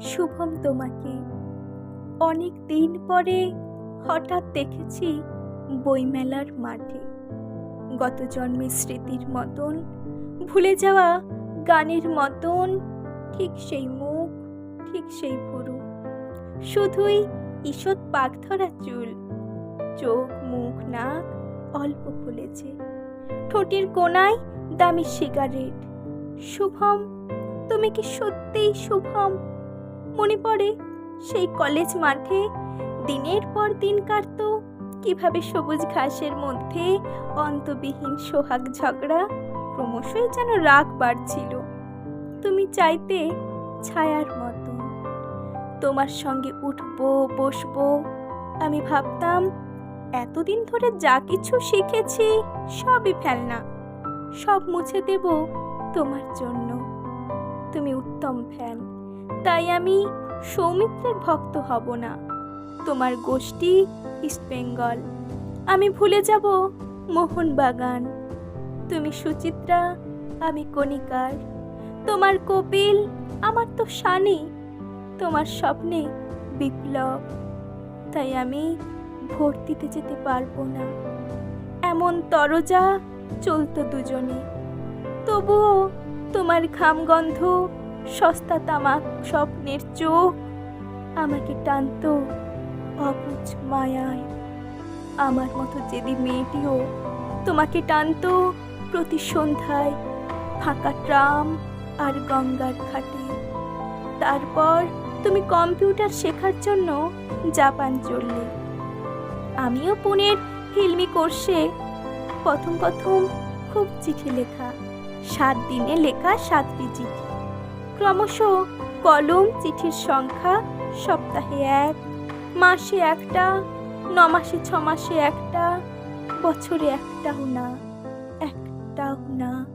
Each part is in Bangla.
শুভম তোমাকে। অনেক দিন পরে হঠাৎ দেখেছি বইমেলার মাঠে। গত জন্মের স্মৃতির মতন, ভুলে যাওয়া গানের মতন, ঠিক সেই মুখ, ঠিক সেই ভুরু। শুধুই ঈষৎ পাক ধরা চুল। চোখ, মুখ, নাক অল্প ফুলেছে। ঠোঁটের কোনায় দামি সিগারেট। শুভম, তুমি কি সত্যিই শুভম? মনে পড়ে। সেই কলেজ মাঠে দিনের পর দিন কাটতো। কীভাবে সবুজ ঘাসের মধ্যে অন্তবিহীন সোহাগ ঝগড়া ক্রমশই যেন রাগ বাড়ছিল। তুমি চাইতে ছায়ার মতো তোমার সঙ্গে উঠবো, বসবো, আমি ভাবতাম, এতদিন ধরে যা কিছু শিখেছি সবই ফেলনা। সব মুছে দেব তোমার জন্য। তুমি উত্তম ফ্যান। তাই আমি সৌমিত্রের ভক্ত হব না। তোমার গোষ্ঠী ইস্ট বেঙ্গল। আমি ভুলে যাব মোহনবাগান। তুমি সুচিত্রা, আমি কণিকার। তোমার কপিল আমার তো শানি। তোমার স্বপ্নে বিপ্লব। তাই আমি ভোট দিতে যেতে পারব না। এমন তরজা চলতো দুজনে। তবুও তোমার ঘামগন্ধ সস্তা তামাক স্বপ্নের চোখ। আমাকে টানতো অবুঝ মায়ায়। আমার মতো যেদি মেয়েটিও তোমাকে টানতো প্রতি সন্ধ্যায় ফাঁকা ট্রাম আর গঙ্গার ঘাটে। তারপর তুমি কম্পিউটার শেখার জন্য জাপান চললে। আমিও পুনের ফিল্মি কোর্সে প্রথম প্রথম খুব চিঠি লেখা, সাত দিনে লেখা সাতটি চিঠি। ক্রমশ কলম, চিঠির সংখ্যা, সপ্তাহে এক, মাসে একটা ন মাসে ছ মাসে একটা, বছরে একটাও না একটাও না।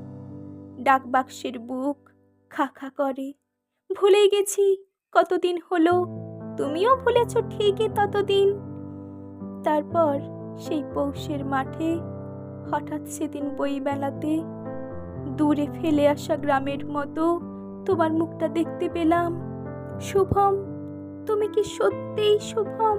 ডাকবাক্সের বুক খা খা করে। ভুলে গেছি কতদিন হলো, তুমিও ভুলেছ ঠিকই ততদিন। তারপর সেই পৌষের মাঠে হঠাৎ সেদিন বইবেলাতে দূরে ফেলে আসা গ্রামের মতো তোমার মুখটা দেখতে পেলাম। শুভম তুমি কি সত্যিই শুভম?